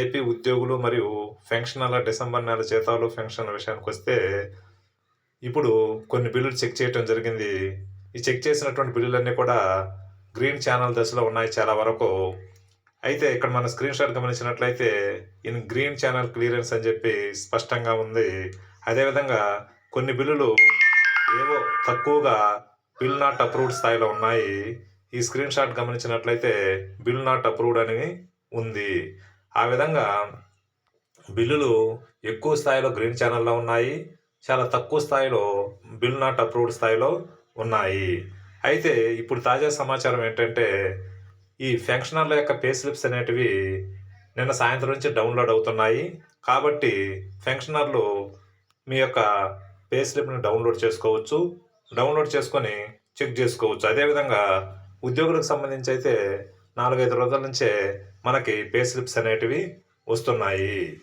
AP ఉద్యోగులు మరియు పెన్షనర్ల December నెల జీతాలు పెన్షన్ల విషయానికి వస్తే ఇప్పుడు కొన్ని బిల్లులు చెక్ చేయటం జరిగింది. ఈ చెక్ చేసినటువంటి బిల్లులన్నీ కూడా గ్రీన్ ఛానల్ దశలో ఉన్నాయి చాలా వరకు. అయితే ఇక్కడ మన స్క్రీన్ షాట్ గమనించినట్లయితే ఇన్ గ్రీన్ ఛానల్ క్లియరెన్స్ అని చెప్పి స్పష్టంగా ఉంది. అదేవిధంగా కొన్ని బిల్లులు ఏవో తక్కువగా బిల్ నాట్ అప్రూవ్డ్ స్థాయిలో ఉన్నాయి. ఈ స్క్రీన్ షాట్ గమనించినట్లయితే బిల్ నాట్ అప్రూవ్డ్ అని ఉంది. ఆ విధంగా బిల్లులు ఎక్కువ స్థాయిలో గ్రీన్ ఛానల్లో ఉన్నాయి. చాలా తక్కువ స్థాయిలో బిల్ నాట్ అప్రూవ్డ్ స్థాయిలో ఉన్నాయి. అయితే ఇప్పుడు తాజా సమాచారం ఏంటంటే ఈ ఫెన్షనర్ల యొక్క పే స్లిప్స్ అనేటివి నిన్న సాయంత్రం నుంచి డౌన్లోడ్ అవుతున్నాయి. కాబట్టి ఫెన్షనర్లు మీ యొక్క పే స్లిప్ని డౌన్లోడ్ చేసుకోవచ్చు. డౌన్లోడ్ చేసుకొని చెక్ చేసుకోవచ్చు. అదేవిధంగా ఉద్యోగులకు సంబంధించి అయితే నాలుగైదు రోజుల నుంచే మనకి పే స్లిప్స్ అనేటివి వస్తున్నాయి.